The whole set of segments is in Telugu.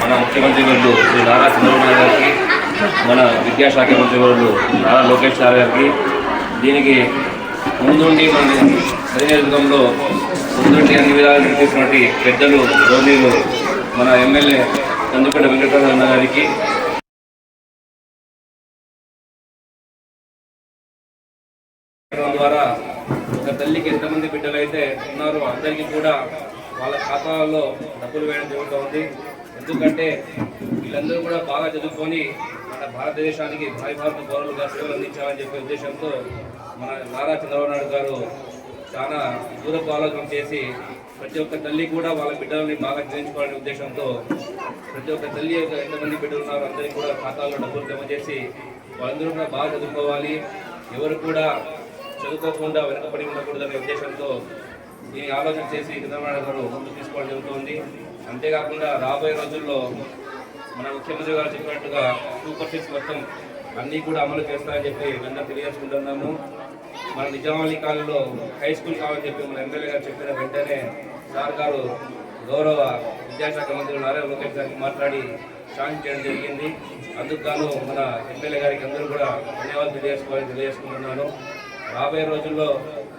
మన ముఖ్యమంత్రి గారు శ్రీ నారా చంద్రబాబు నాయుడు గారికి మన విద్యాశాఖ మంత్రి గారు నారా లోకేష్ సార్ గారికి దీనికి ముందుండి మన నియోజకవర్గంలో ముందుండి అన్ని విధాలు చేసినటువంటి పెద్దలు గౌరవనీయులు మన ఎమ్మెల్యే చంద్రపేట వెంకటరావు గారికి ఒక ఎంతమంది బిడ్డలు అయితే ఉన్నారో అందరికీ కూడా వాళ్ళ ఖాతాలలో డబ్బులు వేయడం జరుగుతుంది ఎందుకంటే వీళ్ళందరూ కూడా బాగా చదువుకొని మన భారతదేశానికి భావి భారత పౌరులుగా సేవలు అందించాలని చెప్పే ఉద్దేశంతో మన నారా చంద్రబాబు నాయుడు గారు చాలా దూరపు ఆలోచన చేసి ప్రతి ఒక్క తల్లి కూడా వాళ్ళ బిడ్డలని బాగా చేయించుకోవాలనే ఉద్దేశంతో ప్రతి ఒక్క తల్లి యొక్క ఎంతమంది బిడ్డలు ఉన్నారో అందరికీ కూడా ఖాతాలో డబ్బులు జమ చేసి వాళ్ళందరూ కూడా బాగా చదువుకోవాలి. ఎవరు కూడా చదువుకోకుండా వెనుకబడి ఉండకూడదనే ఉద్దేశంతో ఈ ఆలోచన చేసి చంద్రబాబు గారు ముందు తీసుకోవడం జరుగుతుంది. అంతేకాకుండా రాబోయే రోజుల్లో మన ముఖ్యమంత్రి గారు చెప్పినట్టుగా సూపర్ సిక్స్ మొత్తం అన్నీ కూడా అమలు చేస్తారని చెప్పి నిన్న తెలియజేసుకుంటున్నాము. మన నిజామాలి కాలంలో హై స్కూల్ కావాలని చెప్పి మన ఎమ్మెల్యే గారు చెప్పిన వెంటనే సార్ గారు గౌరవ విద్యాశాఖ మంత్రి నారా లోకేష్ గారికి మాట్లాడి శాంతి చేయడం జరిగింది. అందుకు గాను మన ఎమ్మెల్యే గారికి అందరూ కూడా ధన్యవాదాలు తెలియజేసుకోవాలని తెలియజేసుకుంటున్నాను. రాబోయే రోజుల్లో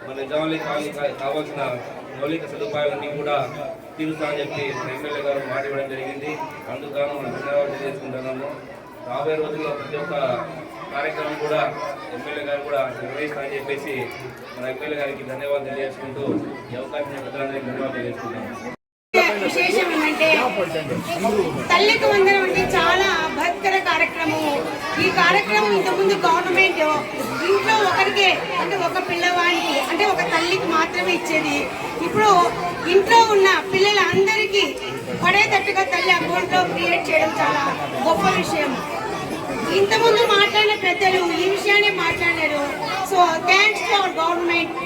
మన నిజామాబాద్ కాలనీ కావాల్సిన మౌలిక సదుపాయాలన్నీ కూడా తీరుస్తామని చెప్పి మన ఎమ్మెల్యే గారు మాట ఇవ్వడం జరిగింది. అందుకు మనం ధన్యవాదాలు తెలియజేసుకుంటున్నాము. రాబోయే రోజుల్లో ప్రతి ఒక్క కార్యక్రమం కూడా ఎమ్మెల్యే గారు కూడా నిర్వహిస్తామని చెప్పేసి మన ఎమ్మెల్యే గారికి ధన్యవాదాలు తెలియజేసుకుంటూ ఈ అవకాశం ప్రజలందరికీ ధన్యవాదాలు తెలియజేసుకుంటాము విశేషం ఏంటంటే తల్లికి వందనం అంటే చాలా భక్కర కార్యక్రమం ఈ ముందు గవర్నమెంట్ ఇంట్లో ఒకరికే అంటే ఒక పిల్లవాడికి అంటే ఒక తల్లికి మాత్రమే ఇచ్చేది. ఇప్పుడు ఇంట్లో ఉన్న పిల్లలందరికీ పడేటట్టుగా తల్లి అకౌంట్లో క్రియేట్ చేయడం చాలా గొప్ప విషయం. ఇంతకుముందు మాట్లాడిన పెద్దలు ఈ విషయాన్ని మాట్లాడారు so thanks to our government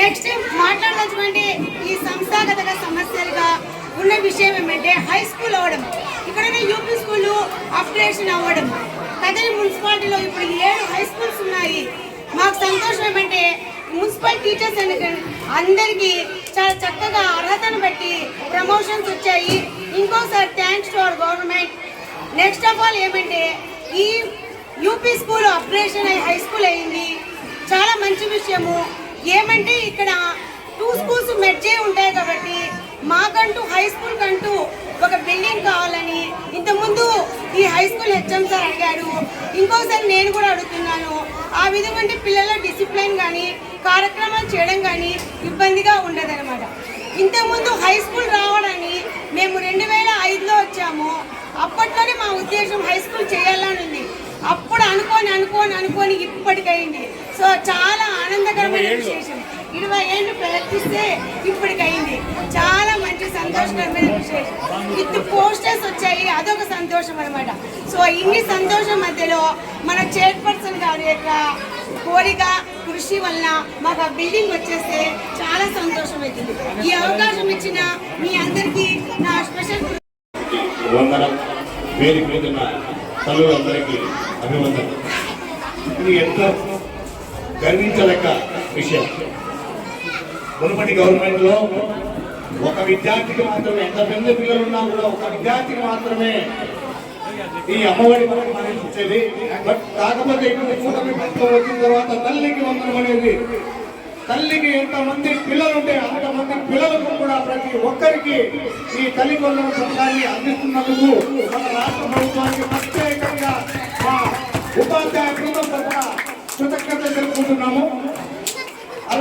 next మాట్లాడదలుచుకుంటే ఈ సంస్థాగత సమస్యలుగా ఉన్న విషయం ఏమంటే హై స్కూల్ అవ్వడం. ఇక్కడనే యూపీ స్కూల్ అప్గ్రేషన్ అవ్వడం. కదలి మున్సిపాలిటీలో ఇప్పుడు ఏడు హై స్కూల్స్ ఉన్నాయి. మాకు సంతోషం ఏమంటే మున్సిపల్ టీచర్స్ అందరికీ చాలా చక్కగా అర్హతను బట్టి ప్రమోషన్స్ వచ్చాయి. ఇంకోసారి thanks to our government next of all ఏమంటే ఈ యూపీ స్కూల్ అప్గ్రేషన్ అయ్యి హై స్కూల్ అయింది. చాలా మంచి విషయము. ఏమంటే ఇక్కడ టూ స్కూల్స్ మెర్జే ఉంటాయి కాబట్టి మాకంటూ హై స్కూల్ కంటూ ఒక బిల్డింగ్ కావాలని ఇంతకుముందు ఈ హై స్కూల్ హెచ్ఎం సార్ అడిగారు. ఇంకోసారి నేను కూడా అడుగుతున్నాను. ఆ విధంగా పిల్లల డిసిప్లిన్ కానీ కార్యక్రమాలు చేయడం కానీ ఇబ్బందిగా ఉండదన్నమాట. ఇంతకుముందు హై స్కూల్ రావడాన్ని మేము రెండు వేల ఐదులో వచ్చాము. అప్పట్లోనే మా ఉద్దేశం హై స్కూల్ చేయాలని ఉంది. అప్పుడు అనుకోని అనుకోని అనుకోని ఇప్పటికైంది. సో చాలా ఇరవై ఏళ్ళు ప్రయత్నిస్తే ఇప్పటికైంది. చాలా మంచి సంతోషకరమైన విశేషం. విత్ పోస్టర్స్ వచ్చాయి అదొక సంతోషం అనమాట సో ఇన్ని సంతోషం మధ్యలో మన చైర్పర్సన్ గారి యొక్క కోరిక కృషి వలన మాకు ఆ బిల్డింగ్ వచ్చేస్తే చాలా సంతోషం అవుతుంది. ఈ అవకాశం ఇచ్చిన మీ అందరికీ నా స్పెషల్ వందనం. తల్లులందరికీ అభివందనం. ఇది ఎంతో గర్వించలేక విషయం. మునుపటి గవర్నమెంట్లో ఒక విద్యార్థికి మాత్రమే ఎంత పెద్ద పిల్లలు ఉన్నా కూడా ఒక విద్యార్థికి మాత్రమే ఈ అమ్మఒడి పథకం అనేది వచ్చేది. బట్ కాకపోతే ఇప్పుడు కూటమి ప్రభుత్వం వచ్చిన తర్వాత తల్లికి వందనం అనేది తల్లికి ఎంతమంది పిల్లలు ఉంటే అంతమంది పిల్లలకు కూడా ప్రతి ఒక్కరికి ఈ తల్లి వందన పథకాన్ని అందిస్తున్నందుకు మన రాష్ట్ర ప్రభుత్వానికి ప్రత్యేకంగా మా ఉపాధ్యాయ బృందం తరఫున కృతజ్ఞత తెలుపుకుంటున్నాము.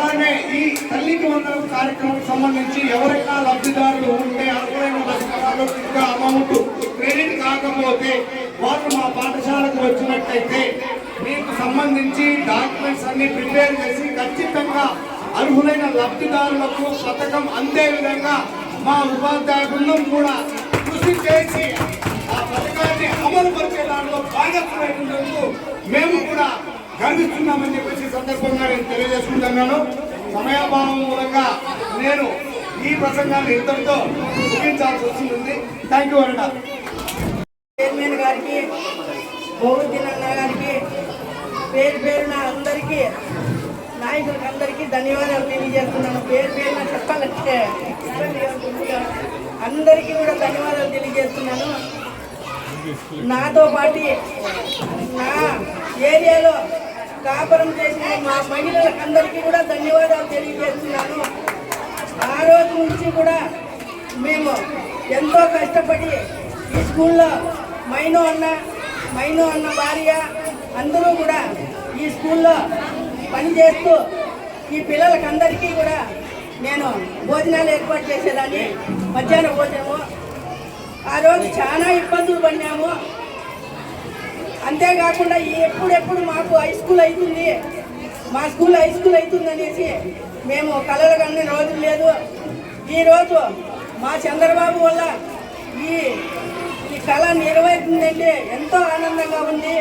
అలానే ఈ తల్లికి వందనం కార్యక్రమం సంబంధించి ఎవరైనా లబ్ధిదారులు ఉంటే అర్హులైన లబ్ధిదారులు ఇంకా అమౌంట్ క్రెడిట్ కాకపోతే వాళ్ళు మా పాఠశాలకు వచ్చినట్టయితే మీకు సంబంధించి డాక్యుమెంట్స్ అన్ని ప్రిపేర్ చేసి ఖచ్చితంగా అర్హులైన లబ్ధిదారులకు పథకం అందే విధంగా మా ఉపాధ్యాయ బృందం కూడా కృషి చేసి ఆ పథకాన్ని అమలు పరిచే దాంట్లో భాగస్వామ్యందుకు మేము కూడా గర్విస్తున్నామని చెప్పేసి సందర్భంగా నేను తెలియజేసుకుంటున్నాను సమయాభావం మూలంగా నేను ఈ ప్రసంగాన్ని ఇంతటితో ముగించాల్సి వస్తుంది. థ్యాంక్ యూ అన్న చైర్మన్ గారికి బహుద్దీన్ అన్న గారికి పేరు పేరున అందరికీ నా నాయకులకు అందరికీ ధన్యవాదాలు తెలియజేస్తున్నాను. పేరు పేరున చెప్పాలంటే అందరికీ కూడా ధన్యవాదాలు తెలియజేస్తున్నాను. నాతో పాటు నా ఏరియాలో కాపురం చేసిన మా మహిళలకు కూడా ధన్యవాదాలు తెలియజేస్తున్నాను. ఆ రోజు నుంచి కూడా మేము ఎంతో కష్టపడి ఈ స్కూల్లో మైనో అన్న మైనో అన్న భార్య అందరూ కూడా ఈ స్కూల్లో పనిచేస్తూ ఈ పిల్లలకందరికీ కూడా నేను భోజనాలు ఏర్పాటు చేసేదాన్ని. మధ్యాహ్న భోజనము. ఆ రోజు చాలా ఇబ్బందులు పడినాము. అంతేకాకుండా ఈ ఎప్పుడెప్పుడు మాకు హై స్కూల్ అవుతుంది మా స్కూల్ హై స్కూల్ అవుతుంది అనేసి మేము కలలు కన్న రోజు లేదు. ఈరోజు మా చంద్రబాబు వల్ల ఈ ఈ కళ నెరవేరుతుందంటే ఎంతో ఆనందంగా ఉంది.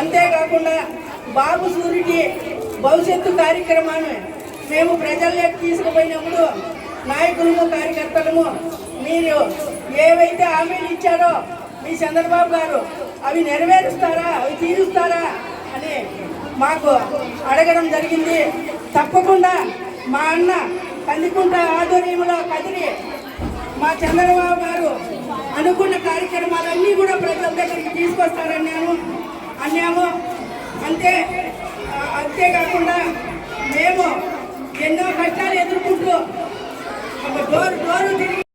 అంతేకాకుండా బాబు సూరికి భవిష్యత్తు కార్యక్రమాన్ని మేము ప్రజల్లోకి తీసుకుపోయినప్పుడు నాయకులము కార్యకర్తలము మీరు ఏవైతే హామీలు ఇచ్చారో మీ చంద్రబాబు గారు అవి నెరవేరుస్తారా? అవి తీరుస్తారా? అని మాకు అడగడం జరిగింది. తప్పకుండా మా అన్న కందికుంట ఆధ్వర్యంలో కదిలి మా చంద్రబాబు గారు అనుకున్న కార్యక్రమాలన్నీ కూడా ప్రజల దగ్గరికి తీసుకొస్తారన్నాము అన్నాము. అంతే అంతేకాకుండా మేము ఎన్నో కష్టాలు ఎదుర్కొంటూ డోరు డోరు తిరిగి